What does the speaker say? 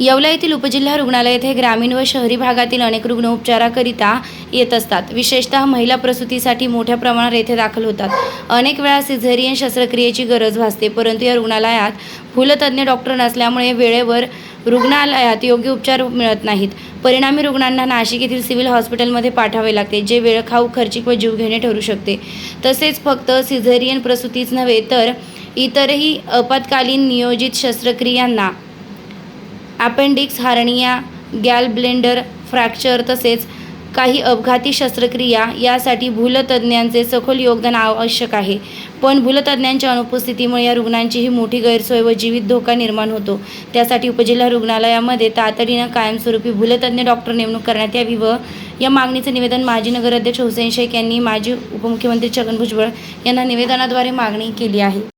येवला येथील उपजिल्हा रुग्णालय येथे ग्रामीण व शहरी भागातील अनेक रुग्ण उपचाराकरिता येत असतात. विशेषतः महिला प्रसूतीसाठी मोठ्या प्रमाणात येथे दाखल होतात. अनेक वेळा सिझेरियन शस्त्रक्रियेची गरज भासते परंतु या रुग्णालयात फुलतज्ञ डॉक्टर नसल्यामुळे वेळेवर रुग्णालयात योग्य उपचार मिळत नाहीत. परिणामी रुग्णांना नाशिक येथील सिव्हिल हॉस्पिटलमध्ये पाठवावे लागते जे वेळखाऊ खर्चिक व जीवघेणे ठरू शकते. तसेच फक्त सिझेरियन प्रसूतीच नव्हे तर इतरही आपत्कालीन नियोजित शस्त्रक्रियांना appendix hernia gall bladder fracture तसेच काही अपघाती शस्त्रक्रिया यासाठी भूलतज्ज्ञांचे सखोल योगदान आवश्यक आहे. पण भूलतज्ज्ञांच्या अनुपस्थितीमुळे या रुग्णांचीही मोठी गैरसोय व जीवित धोका निर्माण होतो. त्यासाठी उपजिल्हा रुग्णालयामध्ये तातडीनं कायमस्वरूपी भूलतज्ज्ञ डॉक्टर नेमणूक करण्यात यावी व या मागणीचे निवेदन माजी नगराध्यक्ष हुसेन शेख यांनी माजी उपमुख्यमंत्री छगन भुजबळ यांना निवेदनाद्वारे मागणी केली आहे.